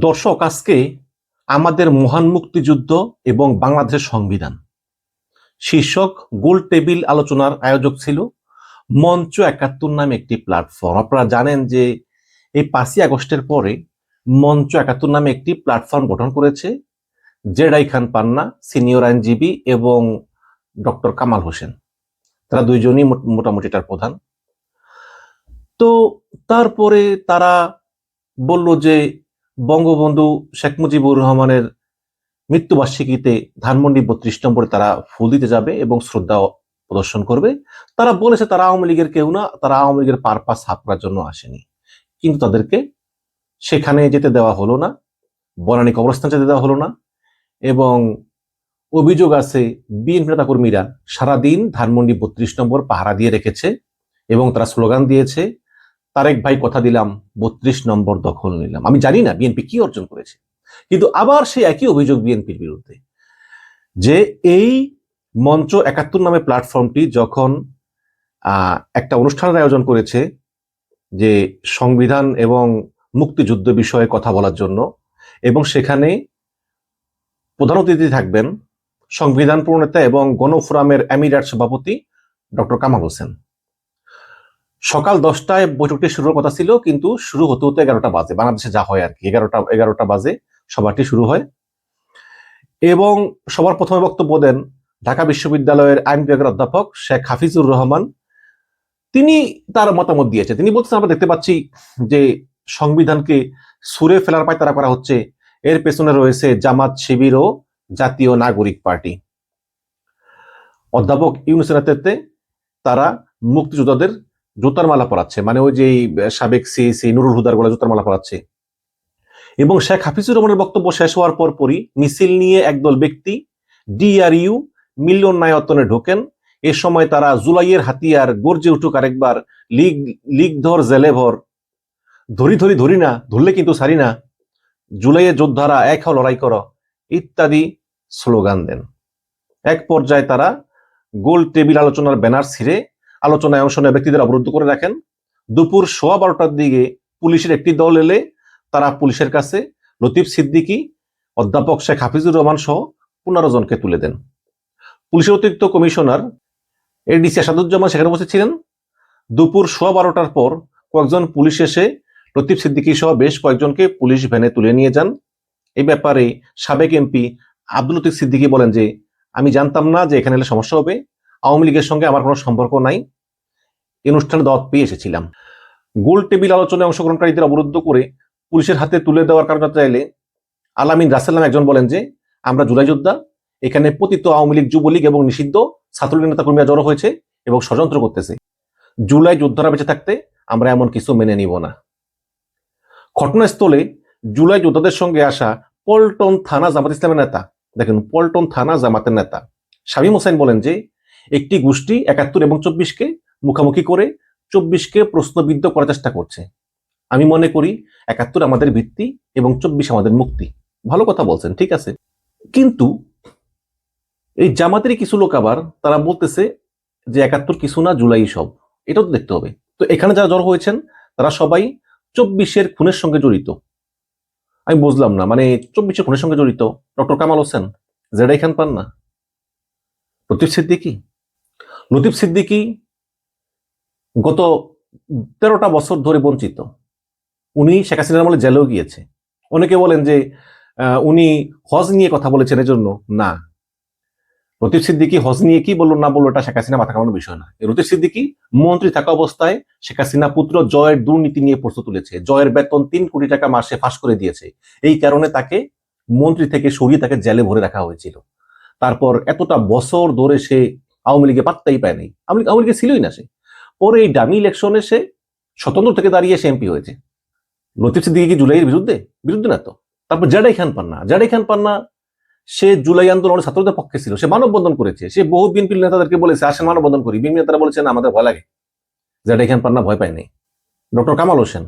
দর্শক, আজকে আমাদের মহান মুক্তিযুদ্ধ এবং বাংলাদেশের সংবিধান। শীর্ষক গোল টেবিল আলোচনার আয়োজক ছিল মঞ্চ একাত্তর নামে একটি প্ল্যাটফর্ম। আপনারা জানেন যে এই পাঁচই আগস্টের পরে মঞ্চ একাত্তর নামে একটি প্ল্যাটফর্ম গঠন করেছে জেডাই খান পান্না, সিনিয়র আইনজীবী এবং ডক্টর কামাল হোসেন। তারা দুইজনই মোট- মোটামুটি তার প্রধান। তো তারপরে তারা বলল যে বঙ্গবন্ধু শেখ মুজিবুর রহমানের মৃত্যুবার্ষিকীতে ধানমন্ডি বত্রিশ নম্বরে তারা ফুল দিতে যাবে এবং শ্রদ্ধা প্রদর্শন করবে। তারা বলেছে তারা আওয়ামী লীগের কেউ না, তারা আওয়ামী লীগের পারপাস হাফ জন্য আসেনি। কিন্তু তাদেরকে সেখানে যেতে দেওয়া হলো না, বনানী কবরস্থান যেতে দেওয়া হলো না এবং অভিযোগ আছে বিএনপি নেতা কর্মীরা সারাদিন ধানমন্ডি বত্রিশ নম্বর পাহারা দিয়ে রেখেছে এবং তারা স্লোগান দিয়েছে তারেক ভাই কথা দিলাম, বত্রিশ নম্বর দখল নিলাম। আমি জানি না বিএনপি কি অর্জন করেছে, কিন্তু আবার সেই একই অভিযোগ বিএনপির বিরুদ্ধে যে এই মঞ্চ একাত্তর নামে প্ল্যাটফর্মটি যখন একটা অনুষ্ঠানের আয়োজন করেছে যে সংবিধান এবং মুক্তিযুদ্ধ বিষয়ে কথা বলার জন্য, এবং সেখানে প্রধান অতিথি থাকবেন সংবিধান প্রণেতা এবং গণফোরামের এমিরাট সভাপতি ডক্টর কামাল হোসেন। সকাল দশটায় বৈঠকটি শুরুর কথা ছিল, কিন্তু শুরু হতে হতে এগারোটা বাজে। বাংলাদেশে যা হয় আর কি এগারোটা এগারোটা বাজে সভাটি শুরু হয়। এবং সবার প্রথমে বক্তব্য দেন ঢাকা বিশ্ববিদ্যালয়ের আইন বিভাগের অধ্যাপক শেখ হাফিজুর রহমান। তিনি তার মতামত দিয়েছে তিনি বলছেন, আমরা দেখতে পাচ্ছি যে সংবিধানকে সুরে ফেলার পায় তারা করা হচ্ছে। এর পেছনে রয়েছে জামাত শিবির ও জাতীয় নাগরিক পার্টি। অধ্যাপক ইউনুসের তারা মুক্তিযোদ্ধাদের জুতার মালা পরাচ্ছে মানে ওই যে সাবেক সিএসি নুরুল হুদার গোলা জুতার মালা পরাচ্ছে। এবং শেখ হাফিজুর রহমানের বক্তব্য শেষ হওয়ার পর পরই মিছিল নিয়ে একদল ব্যক্তি ডিআরইউ মিলিয়ন নায়তনে ঢোকেন। এ সময় তারা জুলাইয়ের হাতিয়ার গর্জে উঠুক আরেকবার, লিগ লিগ ধর জেলেভর ধরি ধরি ধরি না, ধরলে কিন্তু সারি না। জুলাইয়ের যোদ্ধারা এক হও লড়াই কর, ইত্যাদি স্লোগান দেন। এক পর্যায়ে তারা গোল টেবিল আলোচনার ব্যানার ছিঁড়ে আলোচনায় অংশ নেওয়া ব্যক্তিদের অবরুদ্ধ করে রাখেন। দুপুর সোয়া বারোটার দিকে পুলিশের একটি দল এলে তারা পুলিশের কাছে লতিফ সিদ্দিকী, অধ্যাপক শেখ হাফিজুর রহমান সহ পনেরো জনকে তুলে দেন। পুলিশের অতিরিক্ত কমিশনার এডিসি আসাদুজ্জামান সেখানে উপস্থিত ছিলেন। দুপুর সোয়া বারোটার পর কয়েকজন পুলিশ এসে লতিফ সিদ্দিকী সহ বেশ কয়েকজনকে পুলিশ ভ্যানে তুলে নিয়ে যান। এই ব্যাপারে সাবেক এমপি আব্দুল লতিফ সিদ্দিকী বলেন যে, আমি জানতাম না যে এখানে এলে সমস্যা হবে। আওয়ামী লীগের সঙ্গে আমার কোনো সম্পর্ক নাই। এই অনুষ্ঠানে দাওয়াত পেয়ে এসেছিলাম। গোল টেবিল আলোচনায় অংশগ্রহণকারীদের অবরুদ্ধ করে পুলিশের হাতে তুলে দেওয়ার কারণ চাইলে আলামিন রাসেল নামে একজন বলেন যে, আমরা জুলাই যোদ্ধা, এখানে পতিত আওয়ামী লীগ, যুবলীগ এবং নিষিদ্ধ ছাত্রলীগ নেতা কর্মীরা জড়ো হয়েছে এবং ষড়যন্ত্র করতেছে। জুলাই যোদ্ধারা বেঁচে থাকতে আমরা এমন কিছু মেনে নিব না। ঘটনাস্থলে জুলাই যোদ্ধাদের সঙ্গে আসা পল্টন থানা জামাত ইসলামের নেতা, দেখেন পল্টন থানা জামাতের নেতা শামীম হোসেন বলেন যে, একটি গোষ্ঠী একাত্তর এবং চব্বিশকে মুখামুখি করে চব্বিশকে প্রশ্নবিদ্ধ করার চেষ্টা করছে। আমি মনে করি একাত্তর আমাদের ভিত্তি এবং চব্বিশ আমাদের মুক্তি। ভালো কথা বলছেন, ঠিক আছে? কিন্তু এই জামাতেরই কিছু লোক আবার তারা বলতেছে যে একাত্তর কিছু না, জুলাই সব। এটাও তো দেখতে হবে। তো এখানে যারা জড়ো হয়েছেন, তারা সবাই চব্বিশের খুনের সঙ্গে জড়িত। আমি বুঝলাম না মানে চব্বিশের খুনের সঙ্গে জড়িত। ডক্টর কামাল হোসেন, জেডাই খান পান না। লতিফ সিদ্দিকি? লতিফ সিদ্দিকি গত তেরোটা বছর ধরে বঞ্চিত। উনি শেখ হাসিনার আমলে জেলেও গিয়েছে। অনেকে বলেন যে উনি হজ নিয়ে কথা বলেছেন এজন্য। না। লতিফ সিদ্দিকি হজ নিয়ে কি বলল, না বলল, এটা শেখ হাসিনা মাথা কামানোর বিষয় না লতিফ সিদ্দিকি মন্ত্রী থাকা অবস্থায় শেখ হাসিনা পুত্র জয়ের দুর্নীতি নিয়ে প্রশ্ন তুলেছে। জয়ের বেতন তিন কোটি টাকা মাসে ফাঁস করে দিয়েছে। এই কারণে তাকে মন্ত্রী থেকে সরিয়ে তাকে জেলে ভরে রাখা হয়েছিল। তারপর এতটা বছর ধরে সে আওয়ামী লীগে পাত্তাই পায়নি আওয়ামী লীগ- আওয়ামী লীগে ছিলই না সে। পরে এই ডামি ইলেকশনে সে স্বতন্ত্র থেকে দাঁড়িয়ে সে এমপি হয়েছে। লতিফ সিদ্দিকি কি জুলাইয়ের বিরুদ্ধে? বিরুদ্ধে না তো। তারপর জাডাই খান পান্না। জাডাই খান পান্না, সে জুলাই আন্দোলনের ছাত্রদের পক্ষে ছিল। সে মানববন্ধন করেছে। সে বহু বিএনপি নেতাদেরকে বলেছে, আসেন, মানববন্ধন করি। বিএনপি নেতারা বলেছেন আমাদের ভয় লাগে। জাডাই খান পান্না ভয় পায়নি ডক্টর কামাল হোসেন,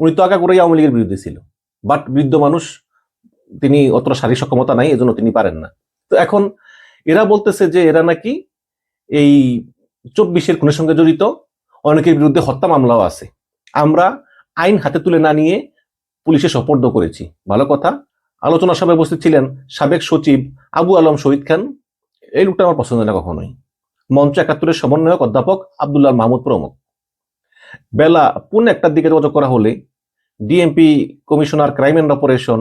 উনি তো আগা করেই আওয়ামী লীগের বিরুদ্ধে ছিল। বাট বৃদ্ধ মানুষ, তিনি অতটা শারীরিক সক্ষমতা নাই, এজন্য তিনি পারেন না। তো এখন এরা বলতেছে যে, এরা নাকি এই চব্বিশের খুনের সঙ্গে জড়িত, অনেকের বিরুদ্ধে হত্যা মামলাও আছে। আমরা আইন হাতে তুলে না নিয়ে পুলিশে সপর্দ করেছি। ভালো কথা। আলোচনা সভায় উপস্থিত ছিলেন সাবেক সচিব আবু আলম শহীদ খান। এই লোকটা আমার পছন্দ না কখনোই। মঞ্চ একাত্তরের সমন্বয়ক অধ্যাপক আবদুল্লাহ মাহমুদ প্রমুখ। বেলা পুনে একটার দিকে যোগাযোগ করা হলে DMP commissioner crime and operation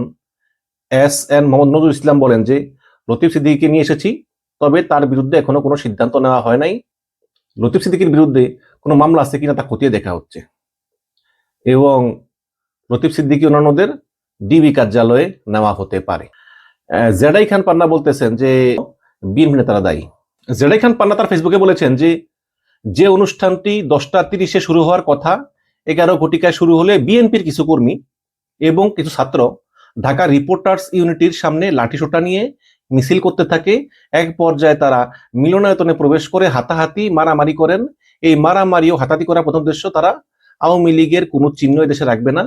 S N Mohammad Nazrul Islam বলেন যে, লতিফ সিদ্দিকীকে নিয়ে এসেছি, তবে তার বিরুদ্ধে এখনও কোনো সিদ্ধান্ত নেওয়া হয় নাই। লতিফ সিদ্দিকির বিরুদ্ধে কোনো মামলা আছে কিনা তা খতিয়ে দেখা হচ্ছে। এবং লতিফ সিদ্দিকী অন্যান্যদের ডিবি কার্যালয়ে নেওয়া হতে পারে। জেডাই খান পান্না বলতেছেন যে বিএনপি নেতারা দায়ী। জেডাই খান পান্না তার ফেসবুকে বলেছেন যে যে অনুষ্ঠানটি দশটা তিরিশে শুরু হওয়ার কথা, এগারো ঘটিকায় শুরু হলে বিএনপির কিছু কর্মী এবং কিছু ছাত্র ঢাকা রিপোর্টার্স ইউনিটির সামনে লাঠিসোঁটা নিয়ে মিছিল করতে থাকে, এক পর্যায়ে তারা মিলনায়তনে প্রবেশ করে, হাতাহাতি মারামারি করেন। এই মারামারি ও হাতাহাতি করা প্রথম উদ্দেশ্য তারা আওয়ামী লীগের কোনো চিহ্ন এদেশে রাখবে না।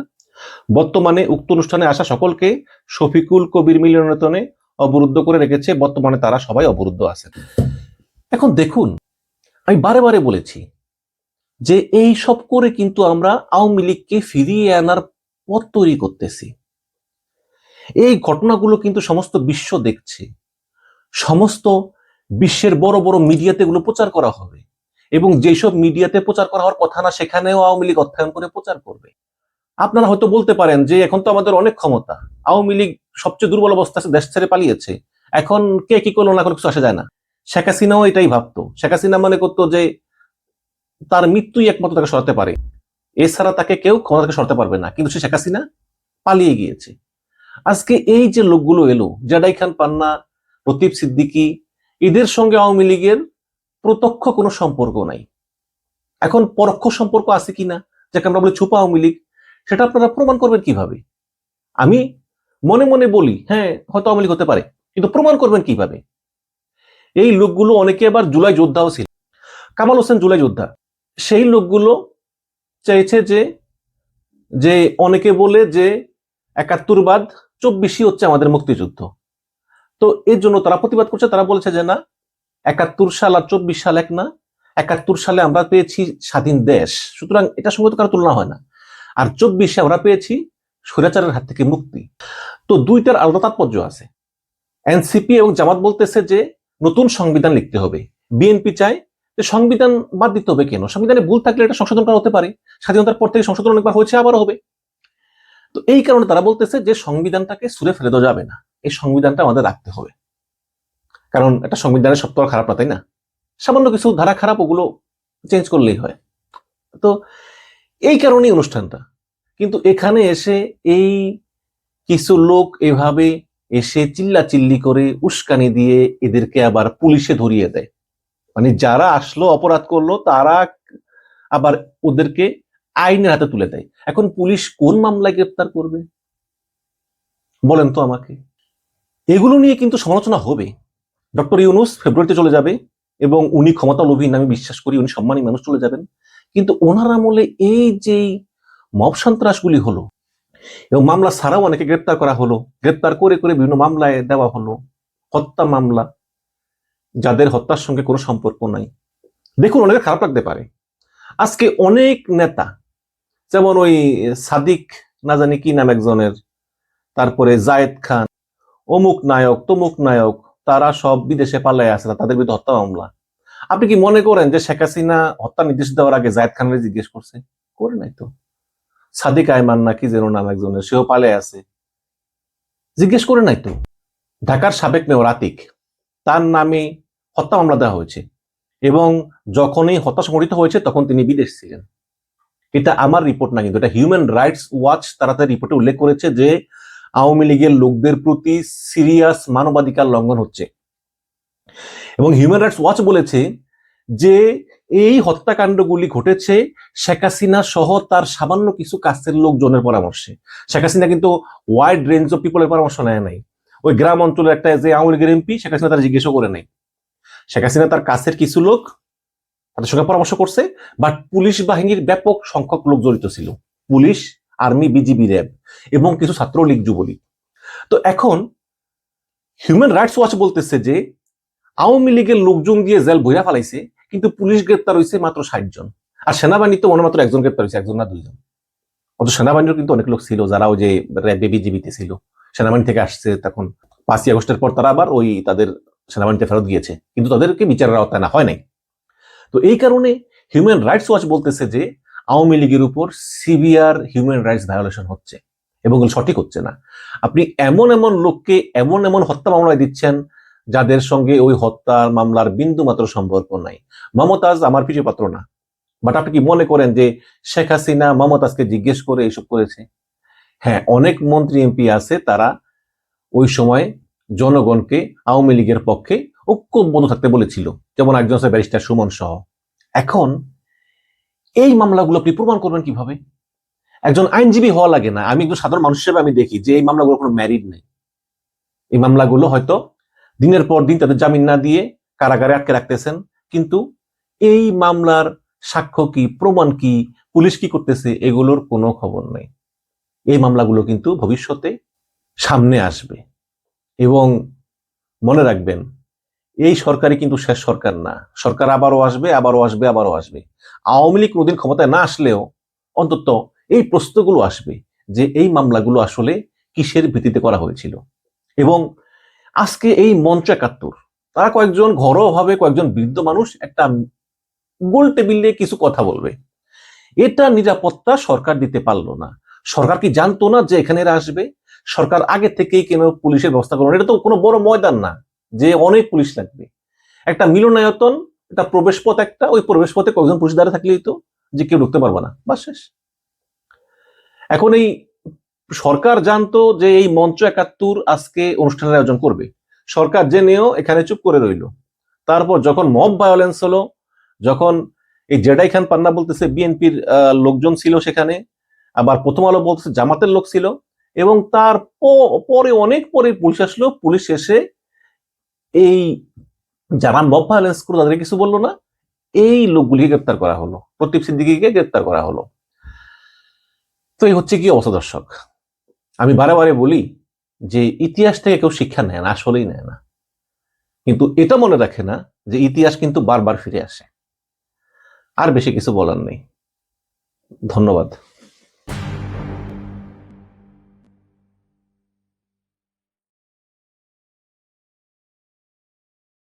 বর্তমানে উক্ত অনুষ্ঠানে আসা সকলকে শফিকুল কবির মিলনায়তনে অবরুদ্ধ করে রেখেছে। বর্তমানে তারা সবাই অবরুদ্ধ আছেন এখন দেখুন, আমি বারে বারে বলেছি যে এই সব করে কিন্তু আমরা আওয়ামী লীগকে ফিরিয়ে আনার পথ তৈরি করতেছি। এই ঘটনাগুলো কিন্তু সমস্ত বিশ্ব দেখছে। সমস্ত বিশ্বের বড় বড় মিডিয়াতে এগুলো প্রচার করা হবে এবং যেসব মিডিয়াতে প্রচার করা হওয়ার কথা না, সেখানেও আওয়ামী লীগ অধ্যয়ন করে প্রচার করবে। আপনারা হয়তো বলতে পারেন যে এখন তো আমাদের অনেক ক্ষমতা, আওয়ামী লীগ সবচেয়ে দুর্বল অবস্থা দেশ ছেড়ে পালিয়েছে। এখন কে কি করল না করল কিছু আসা যায় না। শেখ হাসিনাও এটাই ভাবতো। শেখ হাসিনা মনে করতো যে তার মৃত্যুই একমাত্র তাকে সরাতে পারে। এছাড়া তাকে কেউ ক্ষমতা সরাতে পারবে না। কিন্তু সে শেখ হাসিনা পালিয়ে গিয়েছে। আজকে এই যে লোকগুলো এলো, জাডাই খান, পান্না, প্রতীপ সিদ্দিকী, এদের সঙ্গে আওয়ামী লীগের প্রত্যক্ষ কোনো সম্পর্ক নাই। এখন পরোক্ষ সম্পর্ক আছে কিনা, যাকে আমরা বলি ছুপা আওয়ামী লীগ, সেটা আপনারা প্রমাণ করবেন কীভাবে? আমি মনে মনে বলি হ্যাঁ হয়তো আওয়ামী লীগ হতে পারে, কিন্তু প্রমাণ করবেন কীভাবে? এই লোকগুলো অনেকে আবার জুলাই যোদ্ধাও ছিল। কামাল হোসেন জুলাই যোদ্ধা, সেই লোকগুলো চাইছে যে যে অনেকে বলে যে একাত্তরবাদ চব্বিশই হচ্ছে আমাদের মুক্তিযুদ্ধ। তো এর জন্য তারা প্রতিবাদ করছে, তারা বলেছে যে না, একাত্তর সাল আর চব্বিশ সাল এক না, একাত্তর সালে আমরা পেয়েছি স্বাধীন দেশ। সুতরাং এটার সঙ্গে তো কারও তুলনা হয় না। আর চব্বিশে আমরা পেয়েছি স্বৈরাচারের হাত থেকে মুক্তি। তো দুইটার আলাদা তাৎপর্য আছে। এনসিপি এবং জামাত বলতেছে যে নতুন সংবিধান লিখতে হবে। বিএনপি চায় যে সংবিধান বাদ দিতে হবে কেন? সংবিধানে ভুল থাকলে এটা সংশোধন করা হতে পারে। স্বাধীনতার পর থেকে সংশোধন অনেকবার হয়েছে, আবারও হবে। তো এই কারণে তারা বলতেছে যে সংবিধানটাকে সুরে ফেলে দেওয়া যাবে না। এই সংবিধানটা আমাদের রাখতে হবে। কারণ একটা সংবিধানের সব তো খারাপ না, তাই না? সামান্য কিছু ধারা খারাপ, ওগুলো চেঞ্জ করলেই হয়। তো এই কারণেই অনুষ্ঠানটা। কিন্তু এখানে এসে এই কিছু লোক এভাবে এসে চিল্লা চিল্লি করে উস্কানি দিয়ে এদেরকে আবার পুলিশে ধরিয়ে দেয়। মানে যারা আসলো, অপরাধ করল, তারা আবার ওদেরকে আইনের হাতে তুলে দেয়। এখন পুলিশ কোন মামলায় গ্রেপ্তার করবে? বলেন তো আমাকে। এগুলো নিয়ে কিন্তু সমালোচনা হবে। ডক্টর ইউনুস ফেব্রুয়ারিতে চলে যাবে এবং উনি ক্ষমতা লোভী আমি বিশ্বাস করি, উনি সম্মানী মানুষ চলে যাবেন। কিন্তু ওনার আমলে এই যে মব সন্ত্রাসগুলি হলো এবং মামলা ছাড়াও অনেকে গ্রেপ্তার করা হলো, গ্রেপ্তার করে করে বিভিন্ন মামলায় দেওয়া হলো, হত্যা মামলা, যাদের হত্যার সঙ্গে কোনো সম্পর্ক নাই। দেখুন অনেকে খারাপ লাগতে পারে। আজকে অনেক নেতা যেমন ওই সাদিক, না জানি কি নাম একজনের, তারপরে জায়েদ খান, অমুক নায়ক, তমুক নায়ক, তারা সব বিদেশে পালায় আসে, তাদের বিরুদ্ধে হত্যা মামলা। আপনি কি মনে করেন যে শেখ হাসিনা হত্যা নির্দেশ দেওয়ার আগে জায়েদ খানের জিজ্ঞেস করছে? করে নাই তো। সাদিক আয়মান নাকি যেন নাম একজনের, সেও পালে আছে জিজ্ঞেস করে নাই তো। ঢাকার সাবেক মেয়র আতিক, তার নামে হত্যা মামলা দেওয়া হয়েছে এবং যখনই হত্যা সংঘটিত হয়েছে তখন তিনি বিদেশ ছিলেন। এটা আমার রিপোর্ট না কিন্তু, এটা হিউম্যান রাইটস ওয়াচ তারা তার রিপোর্টে উল্লেখ করেছে যে আওয়ামী লীগের লোকদের প্রতি সিরিয়াস মানবাধিকার লঙ্ঘন হচ্ছে। এবং হিউম্যান রাইটস ওয়াচ বলেছে যে এই হত্যাকাণ্ডগুলি ঘটেছে শেখ হাসিনা সহ তার সামান্য কিছু কাছের লোকজনের পরামর্শে। শেখ হাসিনা কিন্তু ওয়াইড রেঞ্জ অফ পিপলের পরামর্শ নেয় নাই। ওই গ্রাম অঞ্চলের একটা যে আওয়ামী লীগের এমপি শেখ হাসিনা তারা জিজ্ঞেসও করে নাই। শেখ হাসিনা তার কাছের কিছু লোক তাদের সঙ্গে পরামর্শ করছে বাট পুলিশ বাহিনীর ব্যাপক সংখ্যক লোক জড়িত ছিল। পুলিশ আর্মি বিজিবি র্যাব এবং কিছু ছাত্রলীগ, যুবলীগ। তো এখন হিউম্যান রাইটস ওয়াচ বলতেছে যে, আওয়ামী লীগের লোকজন দিয়ে জেল বইরা ফেলাইছে, কিন্তু পুলিশ গ্রেপ্তার হয়েছে মাত্র ষাট জন। আর সেনাবাহিনী তো মনে মাত্র একজন গ্রেপ্তার হয়েছে একজন না দুইজন। অত সেনাবাহিনীর কিন্তু অনেক লোক ছিল, যারা ওই যে র্যাবে বিজিবিতে ছিল। সেনাবাহিনী থেকে আসছে তখন পাঁচই আগস্টের পর তারা আবার ওই তাদের সেনাবাহিনীতে ফেরত গিয়েছে। কিন্তু তাদেরকে বিচারের আওতায় না হয় নাই। তো এই কারণে হিউম্যান রাইটস ওয়াচ বলতেছে যে আওয়ামী লীগের উপর সিভিয়ার হিউম্যান রাইটস ভায়োলেশন হচ্ছে এবং সঠিক হচ্ছে না। আপনি এমন এমন লোককে এমন এমন হত্যা মামলায় দিচ্ছেন যাদের সঙ্গে ওই হত্যার মামলার বিন্দু মাত্র সম্পর্ক নাই। মমতাজ আমার পিছু পাত্র না। বাট আপনি কি মনে করেন যে শেখ হাসিনা মমতাজকে জিজ্ঞেস করে এইসব করেছে? হ্যাঁ অনেক মন্ত্রী এমপি আছে তারা ওই সময় জনগণকে আওয়ামী লীগের পক্ষে ঐক্যবদ্ধ থাকতে বলেছিল, যেমন একজন ব্যারিস্টার সুমন সহ। এখন এই মামলাগুলো আপনি প্রমাণ করবেন কীভাবে? একজন আইনজীবী হওয়া লাগে না। আমি একজন সাধারণ মানুষ হিসেবে আমি দেখি যে এই মামলাগুলো কোনো ম্যারিড নেই। এই মামলাগুলো হয়তো দিনের পর দিন তাদের জামিন না দিয়ে কারাগারে আটকে রাখতেছেন, কিন্তু এই মামলার সাক্ষ্য কি, প্রমাণ কি, পুলিশ কি করতেছে, এগুলোর কোনো খবর নেই। এই মামলাগুলো কিন্তু ভবিষ্যতে সামনে আসবে। এবং মনে রাখবেন এই সরকারই কিন্তু শেষ সরকার না। সরকার আবারও আসবে আবারও আসবে আবারও আসবে। আওয়ামী লীগ কোনোদিন ক্ষমতায় না আসলেও অন্তত এই প্রশ্নগুলো আসবে যে এই মামলাগুলো আসলে কিসের ভিত্তিতে করা হয়েছিল। এবং আজকে এই মঞ্চ একাত্তর, তারা কয়েকজন ঘরোয়াভাবে কয়েকজন বৃদ্ধ মানুষ একটা গোল টেবিলে কিছু কথা বলবে। এটা নিরাপত্তা সরকার দিতে পারল না। সরকার কি জানতো না যে এখানে এরা আসবে? সরকার আগে থেকেই কেন পুলিশের ব্যবস্থা করল এটা তো কোনো বড় ময়দান না। যে অনেক পুলিশ লাগবে। একটা মিলনায়তন, একটা প্রবেশ পথ একটা, ওই প্রবেশ পথে কয়েকজন পুলিশ দাঁড়িয়ে থাকলেই তো যে কেউ ঢুকতে পারবে না। বা শেষ। এখন এই সরকার জানতো যে এই মঞ্চ একাত্তর আজকে অনুষ্ঠানের আয়োজন করবে। সরকার জেনেও এখানে চুপ করে রইল। তারপর যখন মব ভায়োলেন্স হলো, যখন এই জেডাই খান পান্না বলতেছে বিএনপির লোকজন ছিল সেখানে, আবার প্রথম আলো বলতেছে জামাতের লোক ছিল, এবং তার পরে অনেক পরে পুলিশ আসলো, পুলিশ এসে এই যারা মব ভায়োলেন্স করল তাদের কিছু বলল না, এই লোকগুলিকে গ্রেপ্তার করা হলো, প্রদীপ সিদ্দিকিকে গ্রেপ্তার করা হলো। তো এই হচ্ছে কি অবস্থা দর্শক? আমি বারে বারে বলি যে ইতিহাস থেকে কেউ শিক্ষা নেয় না, আসলেই নেয় না। কিন্তু এটা মনে রাখে না যে ইতিহাস কিন্তু বারবার ফিরে আসে। আর বেশি কিছু বলার নেই। ধন্যবাদ।